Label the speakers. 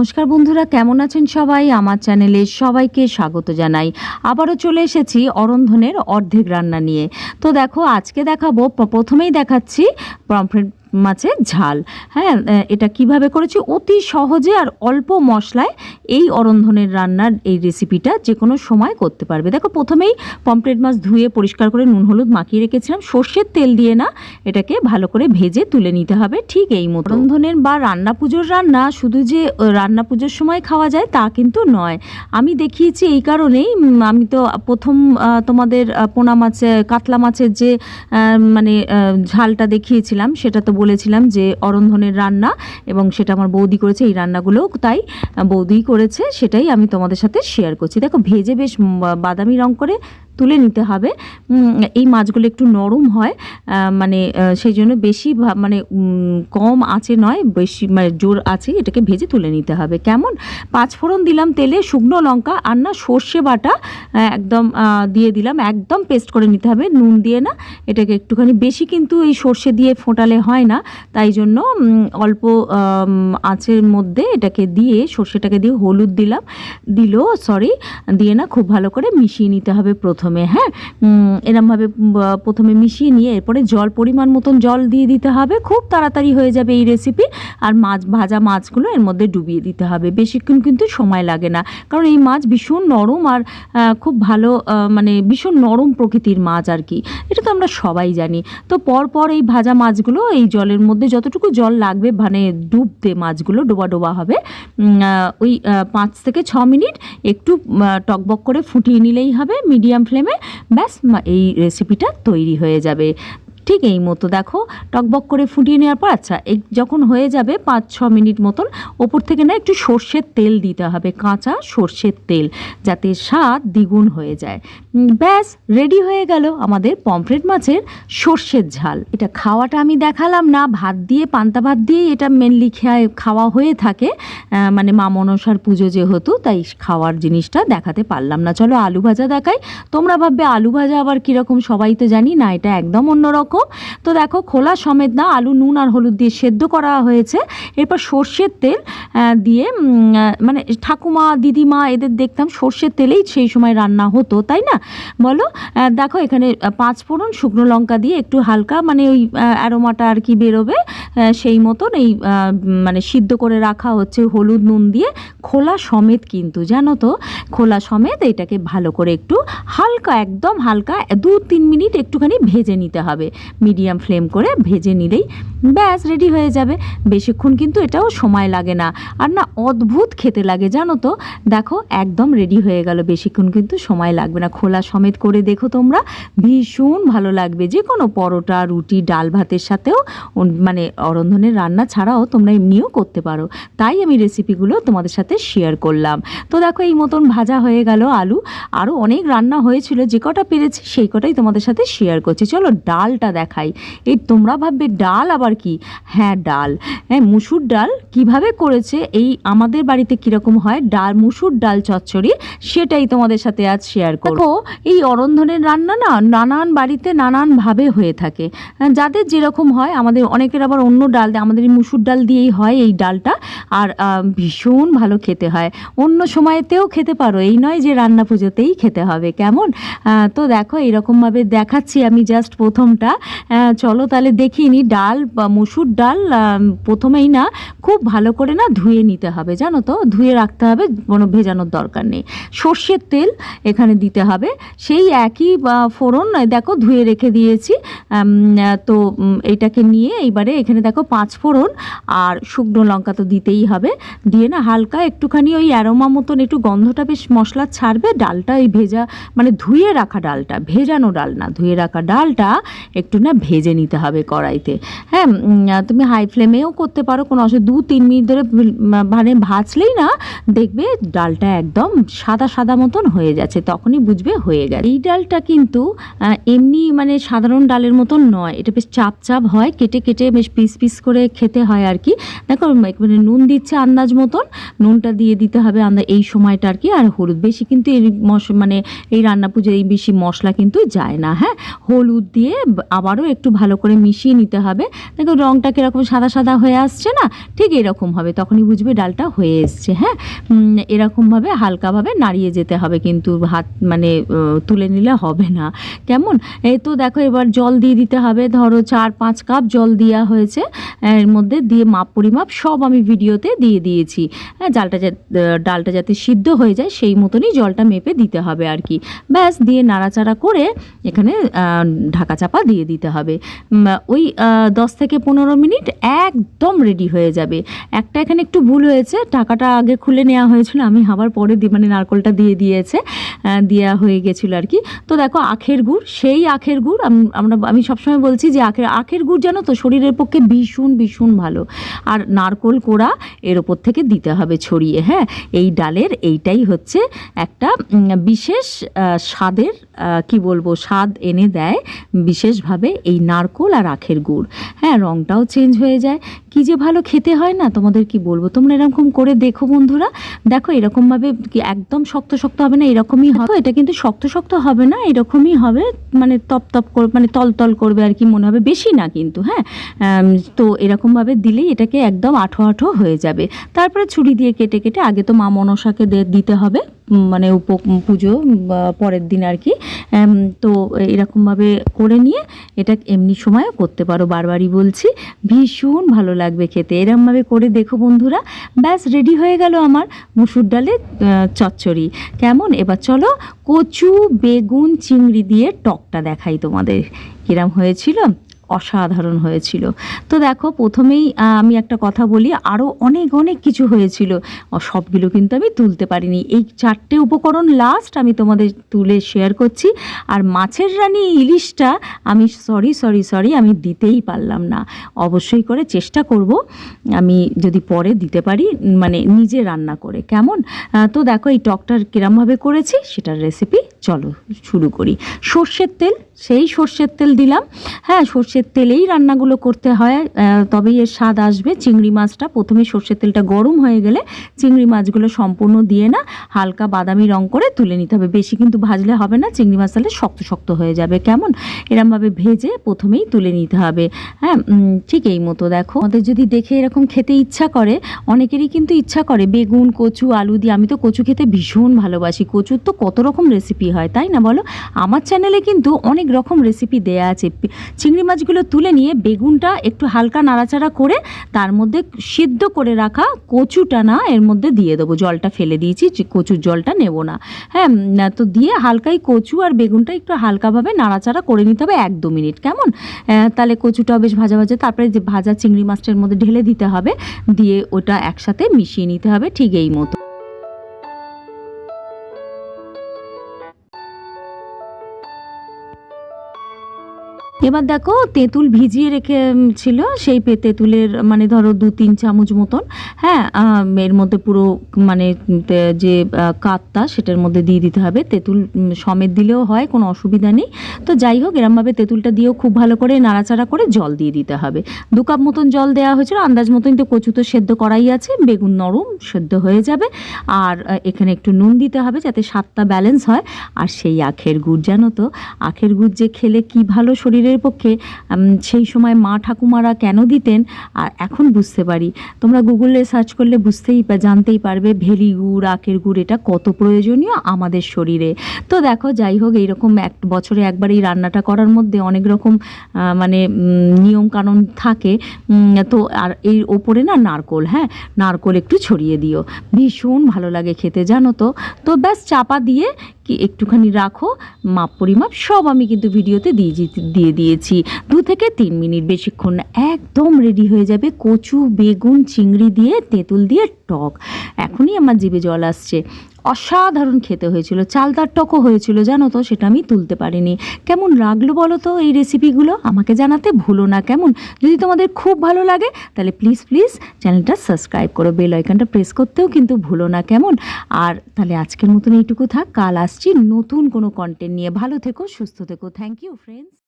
Speaker 1: নমস্কার বন্ধুরা, কেমন আছেন সবাই? আমার চ্যানেলে সবাইকে স্বাগত জানাই। আবারও চলে এসেছি অরন্ধনের অর্ধেক রান্না নিয়ে। তো দেখো, আজকে দেখাবো প্রথমেই দেখাচ্ছি পমফ্রেট মাছের ঝাল। হ্যাঁ এটা কীভাবে করেছি? অতি সহজে আর অল্প মশলায় এই অরন্ধনের রান্নার এই রেসিপিটা যে কোনো সময় করতে পারবে। দেখো, প্রথমেই পমফ্রেট মাছ ধুয়ে পরিষ্কার করে নুন, হলুদ মাখিয়ে রেখেছিলাম। সর্ষের তেল দিয়ে না এটাকে ভালো করে ভেজে তুলে নিতে হবে ঠিক এই মতো। রন্ধনের বা রান্না পুজোর রান্না শুধু যে রান্না পুজোর সময় খাওয়া যায় তা কিন্তু নয়। আমি দেখিয়েছি এই কারণেই আমি তো প্রথম তোমাদের পোনা মাছে কাতলা মাছের যে মানে ঝালটা দেখিয়েছিলাম, সেটা তো বলেছিলাম যে অরন্ধনের রান্না এবং সেটা আমার বৌদি করেছে, এই রান্নাগুলোও তাই বৌদি করেছে, সেটাই আমি তোমাদের সাথে শেয়ার করছি। দেখো, ভেজে বেশ বাদামি রং করে তুলে নিতে হবে। এই মাছগুলো একটু নরম হয় মানে সেই জন্য বেশি মানে কম আছে নয়, বেশি মানে জোর আছে এটাকে ভেজে তুলে নিতে হবে। কেমন? পাঁচ ফোড়ন দিলাম তেলে শুকনো লঙ্কা আর না সর্ষে বাটা একদম দিয়ে দিলাম। একদম পেস্ট করে নিতে হবে, নুন দিয়ে না। এটাকে একটুখানি বেশি কিন্তু এই সর্ষে দিয়ে ফোটালে হয় না। তাই জন্য অল্প আঁচের মধ্যে এটাকে দিয়ে, সর্ষেটাকে দিয়ে হলুদ দিলাম। দিল সরি দিয়ে না খুব ভালো করে মিশিয়ে নিতে হবে প্রথমে। হ্যাঁ? উম, এরমভাবে প্রথমে মিশিয়ে নিয়ে এরপরে জল পরিমাণ মতন জল দিয়ে দিতে হবে। খুব তাড়াতাড়ি হয়ে যাবে এই রেসিপি আর মাছ ভাজা মাছগুলো এর মধ্যে ডুবিয়ে দিতে হবে। বেশিক্ষণ কিন্তু সময় লাগে না। কারণ এই মাছ ভীষণ নরম আর খুব ভালো মানে ভীষণ নরম প্রকৃতির মাছ আর কি। এটা তো আমরা সবাই জানি। তো পর পর এই ভাজা মাছগুলো এই জলের মধ্যে যতটুকু জল লাগবে মানে ডুবতে মাছগুলো ডোবা ডোবা হবে ওই পাঁচ থেকে ছ মিনিট একটু টকবক করে ফুটিয়ে নিলেই হবে। মিডিয়াম ফ্লেমে ব্যাস এই রেসিপিটা তৈরি হয়ে যাবে। ঠিক এই মতো, দেখো। টকবক করে ফুটিয়ে নেওয়ার পর আচ্ছা যখন হয়ে যাবে পাঁচ ছ মিনিট মতন, ওপর থেকে না একটু সর্ষের তেল দিতে হবে, কাঁচা সর্ষের তেল, যাতে স্বাদ দ্বিগুণ হয়ে যায়। ব্যাস, রেডি হয়ে গেল আমাদের পমফ্রেট মাছের সর্ষের ঝাল। এটা খাওয়াটা আমি দেখালাম না, ভাত দিয়ে, পান্তা ভাত দিয়েই এটা মেনলি খেয়ে খাওয়া হয়ে থাকে। মানে মা মনসার পুজো যেহেতু, তাই খাওয়ার জিনিসটা দেখাতে পারলাম না। চলো আলু ভাজা দেখাই। তোমরা ভাববে, আলু ভাজা আবার কীরকম, সবাই তো জানি না, এটা একদম অন্যরকম। তো দেখো খোলা সমেত না আলু, নুন আর হলুদ দিয়ে সেদ্ধ করা হয়েছে। এরপর সর্ষের তেল দিয়ে মানে ঠাকুমা, দিদিমা এদের দেখতাম সর্ষের তেলেই সেই সময় রান্না হতো, তাই না? বলো দেখো এখানে পাঁচ ফোড়ন শুকনো লঙ্কা দিয়ে একটু হালকা মানে ওই অ্যারোমাটা আর কি বেরোবে সেই মতন এই মানে সিদ্ধ করে রাখা হচ্ছে হলুদ, নুন দিয়ে। খোলা সমেত কিন্তু, জানো তো? খোলা সমেত এটাকে ভালো করে একটু হালকা, একদম হালকা দু তিন মিনিট একটুখানি ভেজে নিতে হবে। মিডিয়াম ফ্লেম করে ভেজে নিলেই ব্যাস রেডি হয়ে যাবে। বেশিক্ষণ কিন্তু এটাও সময় লাগে না। আর না, অদ্ভুত খেতে লাগে, জানো তো? দেখো, একদম রেডি হয়ে গেল। বেশিক্ষণ কিন্তু সময় লাগবে না। খোলা সমেত করে দেখো তোমরা। ভীষণ ভালো লাগবে। যে কোনো পরোটা, রুটি, ডাল ভাতের সাথেও মানে অরন্ধনের রান্না ছাড়াও তোমরা এমনিও করতে পারো। তাই আমি রেসিপিগুলো তোমাদের সাথে শেয়ার করলাম। তো দেখো, এই মতন ভাজা হয়ে গেল আলু। আরও অনেক রান্না হয়েছিল। যে কটা পেরেছি, সেই কটাই তোমাদের সাথে শেয়ার করছি। চলো, ডালটা দেখাই। এই তোমরা ভাববে, ডাল আবার কি? হ্যাঁ ডাল। হ্যাঁ মুসুর ডাল কীভাবে করেছে? এই আমাদের বাড়িতে কীরকম হয়? ডাল, মুসুর ডাল চচ্চড়ি, সেটাই তোমাদের সাথে আজ শেয়ার করব। এই অরন্ধনের রান্না না নানান বাড়িতে নানানভাবে হয়ে থাকে। যাদের যেরকম হয়, আমাদের অনেকের আবার অন্য ডাল আমাদের এই মুসুর ডাল দিয়েই হয় এই ডালটা। আর ভীষণ ভালো খেতে হয়। অন্য সময়তেও খেতে পারো। এই নয় যে রান্না পুজোতেই খেতে হবে। কেমন? তো দেখো, এরকমভাবে দেখাচ্ছি আমি জাস্ট প্রথমটা। চলো তাহলে দেখিয়ে নিই ডাল বা মুসুর ডাল প্রথমেই না খুব ভালো করে না ধুয়ে নিতে হবে জানো তো? ধুয়ে রাখতে হবে কোনো ভেজানোর দরকার নেই। সর্ষের তেল এখানে দিতে হবে সেই একই ফোড়ন দেখো ধুয়ে রেখে দিয়েছি তো উম, এইটাকে নিয়ে এইবারে এখানে দেখো পাঁচ ফোড়ন আর শুকনো লঙ্কা তো দিতেই হবে দিয়ে না হালকা একটুখানি ওই অ্যারোমা মতন একটু গন্ধটা বেশ মশলা ছাড়বে ডালটা এই ভেজা মানে ধুয়ে রাখা ডালটা ভেজানো ডাল না ধুয়ে রাখা ডালটা একটু না ভেজে নিতে হবে কড়াইতে। হ্যাঁ তুমি হাই ফ্লেমেও করতে পারো, কোনো অসুবিধা দু তিন মিনিট ধরে মানে ভাজলেই না দেখবে ডালটা একদম সাদা সাদা মতন হয়ে যাচ্ছে, তখনই বুঝবে হয়ে গেছে। এই ডালটা কিন্তু এমনি মানে সাধারণ ডালের মতন নয়, এটা বেশ চাপ চাপ হয়, কেটে কেটে বেশ পিস পিস করে খেতে হয় আর কি। দেখো মানে নুন দিচ্ছে আন্দাজ মতন, নুনটা দিয়ে দিতে হবে আন্দাজ এই সময়টা আর কি, আর হলুদ। বেশি কিন্তু এই মশ মানে এই রান্না পুজো এই বেশি মশলা কিন্তু যায় না হ্যাঁ? হলুদ দিয়ে আবারও একটু ভালো করে মিশিয়ে নিতে হবে। দেখো রঙটা কীরকম সাদা সাদা হয়ে আসছে না? ঠিক এরকম হবে, তখনই বুঝবে ডালটা হয়ে এসছে হ্যাঁ? এরকমভাবে হালকাভাবে নাড়িয়ে যেতে হবে কিন্তু হাত মানে তুলে নিলে হবে না। কেমন? এই তো দেখো এবার জল দিয়ে দিতে হবে, ধরো চার পাঁচ কাপ জল দেওয়া হয়েছে। এর মধ্যে দিয়ে মাপ পরিমাপ সব আমি ভিডিওতে দিয়ে দিয়েছি। হ্যাঁ জালটা ডালটা যাতে সিদ্ধ হয়ে যায় সেই মতনই জলটা মেপে দিতে হবে আর কি। ব্যাস, দিয়ে নাড়াচাড়া করে এখানে ঢাকা চাপা দিয়ে দিতে হবে। ওই দশ থেকে পনেরো মিনিট একদম রেডি হয়ে যাবে। একটা এখানে একটু ভুল হয়েছে, টাকাটা আগে খুলে নেওয়া হয়েছিল, আমি আবার পরে দি- মানে নারকলটা দিয়ে দিয়েছে দেওয়া হয়ে গেছিল আর কি। তো দেখো, আখের গুড়, সেই আখের গুড় আমরা, আমি সবসময় বলছি যে আখের আখের গুড় জানো তো, শরীরের পক্ষে ভীষণ ভীষণ ভালো। আর নারকোল কোড়া, এর ওপর থেকে দিতে হবে ছড়িয়ে হ্যাঁ? এই ডালের, এইটাই হচ্ছে একটা বিশেষ স্বাদের কি বলব, স্বাদ এনে দেয়, বিশেষভাবে। এই নারকোল আর আখের গুড়। হ্যাঁ রঙটাও চেঞ্জ হয়ে যায়। কি যে ভালো খেতে হয় না, তোমাদের কি বলব? তোমরা এরকম করে দেখো বন্ধুরা। দেখো, এরকমভাবে একদম শক্ত শক্ত হবে না? এরকমই হবে। এটা কিন্তু শক্ত শক্ত হবে না, এরকমই হবে। মানে তপ তপ করে মানে তল তল করবে আর কি মনে হবে। বেশি না কিন্তু হ্যাঁ। তো এরকমভাবে দিলেই এটাকে একদম আঠো আঠো হয়ে যাবে। তারপরে ছুরি দিয়ে কেটে কেটে আগে তো মা মনসাকে দিতে হবে। মানে উপ পুজো পরের দিন আর কি। তো এরকমভাবে করে নিয়ে এটা এমনি সময়ও করতে পারো, বারবারই বলছি। ভীষণ ভালো লাগবে খেতে। এরমভাবে করে দেখো বন্ধুরা, ব্যাস রেডি হয়ে গেল আমার মুসুর ডালের চচ্চড়ি। কেমন? এবার চলো কচু, বেগুন, চিংড়ি দিয়ে টকটা দেখাই তোমাদের। কিরম হয়েছিল? অসাধারণ হয়েছিল। তো দেখো, প্রথমেই আমি একটা কথা বলি আরও অনেক অনেক কিছু হয়েছিল। সবগুলো কিন্তু আমি তুলতে পারিনি। এই চারটে উপকরণ লাস্ট আমি তোমাদের তুলে শেয়ার করছি। আর মাছের রানী ইলিশটা আমি সরি সরি সরি আমি দিতেই পারলাম না। অবশ্যই করে চেষ্টা করব। আমি যদি পরে দিতে পারি মানে নিজে রান্না করে। কেমন? তো দেখো, এই টকটার কিরমভাবে করেছি, সেটার রেসিপি চলো শুরু করি। সর্ষের তেল, সেই সর্ষের তেল দিলাম। হ্যাঁ সর্ষের তেলেই রান্নাগুলো করতে হয় তবেই এর স্বাদ আসবে। চিংড়ি মাছটা প্রথমে সর্ষের তেলটা গরম হয়ে গেলে চিংড়ি মাছগুলো সম্পূর্ণ দিয়ে না হালকা বাদামি রং করে তুলে নিতে হবে। বেশি কিন্তু ভাজলে হবে না, চিংড়ি মাছ তাহলে শক্ত শক্ত হয়ে যাবে। কেমন? এরমভাবে ভেজে প্রথমেই তুলে নিতে হবে। হ্যাঁ ঠিক এই মতো দেখো। আমাদের যদি দেখে এরকম খেতে ইচ্ছা করে, অনেকেরই কিন্তু ইচ্ছা করে। বেগুন, কচু, আলু দিয়ে আমি তো কচু খেতে ভীষণ ভালোবাসি। কচুর তো কত রকম রেসিপি হয়, তাই না বলো? আমার চ্যানেলে কিন্তু অনেক রকম রেসিপি দেয়া আছে। চিংড়ি মাছগুলো তুলে নিয়ে বেগুনটা একটু হালকা নাড়াচাড়া করে তার মধ্যে সিদ্ধ করে রাখা কচুটা না এর মধ্যে দিয়ে দেবো। জলটা ফেলে দিয়েছি কচুর জলটা নেব না। হ্যাঁ তো দিয়ে হালকাই কচু আর বেগুনটা একটু হালকাভাবে নাড়াচাড়া করে নিতে হবে এক দু মিনিট। কেমন? তাহলে কচুটা বেশ ভাজা ভাজা। তারপরে যে ভাজা চিংড়ি মাছটার মধ্যে ঢেলে দিতে হবে, দিয়ে ওটা একসাথে মিশিয়ে নিতে হবে ঠিক এই মতো। এবার দেখো তেঁতুল ভিজিয়ে রেখে ছিল সেই তেঁতুলের মানে ধরো দু তিন চামচ মতন। হ্যাঁ এর মধ্যে পুরো মানে যে কাতটা সেটার মধ্যে দিয়ে দিতে হবে। তেঁতুল সমেত দিলেও হয়, কোনো অসুবিধা নেই। তো যাই হোক, এরমভাবে তেঁতুলটা দিয়েও খুব ভালো করে নাড়াচাড়া করে জল দিয়ে দিতে হবে। দু কাপ মতন জল দেওয়া হয়েছিল, আন্দাজ মতন তো কচু তো সেদ্ধ করাই আছে, বেগুন নরম, সেদ্ধ হয়ে যাবে। আর এখানে একটু নুন দিতে হবে যাতে স্বাদটা ব্যালেন্স হয়। আর সেই আখের গুড়, জানো তো, আখের গুড় যে খেলে কি ভালো শরীরের পক্ষে সেই সময় মা ঠাকুমারা কেন দিতেন, আর এখন বুঝতে পারি। তোমরা গুগলে সার্চ করলে বুঝতেই জানতেই পারবে ভেলি গুড়, আখের গুড়, এটা কত প্রয়োজনীয় আমাদের শরীরে। তো দেখো, যাই হোক, এইরকম এক বছরে একবার এই রান্নাটা করার মধ্যে অনেক রকম মানে নিয়ম কানুন থাকে। তো আর এই ওপরে না নারকোল হ্যাঁ? নারকোল একটু ছড়িয়ে দিও। ভীষণ ভালো লাগে খেতে, জানো তো? তো ব্যাস, চাপা দিয়ে কি একটুখানি রাখো? মাপ পরিমাপ সব আমি কিন্তু ভিডিওতে দিয়ে দিয়ে দিয়েছি। দু থেকে তিন মিনিট বেশিক্ষণ একদম রেডি হয়ে যাবে কচু, বেগুন, চিংড়ি দিয়ে, তেঁতুল দিয়ে টক। এখনই আমার জিভে জল আসছে। অসাধারণ খেতে হয়েছিল চালতার টকও হয়েছিল, জানো তো, সেটা আমি তুলতে পারিনি। কেমন লাগল বলো তো এই রেসিপিগুলো আমাকে জানাতে ভুলো না, কেমন? যদি তোমাদের খুব ভালো লাগে, তাহলে প্লিজ প্লিজ চ্যানেলটা সাবস্ক্রাইব করো বেল আইকনটা প্রেস করতেও কিন্তু ভুলো না, কেমন? আর তাহলে আজকের মতন এইটুকু থাক, কাল আসছি নতুন কোনো কন্টেন্ট নিয়ে। ভালো থেকো, সুস্থ থেকো। Thank you friends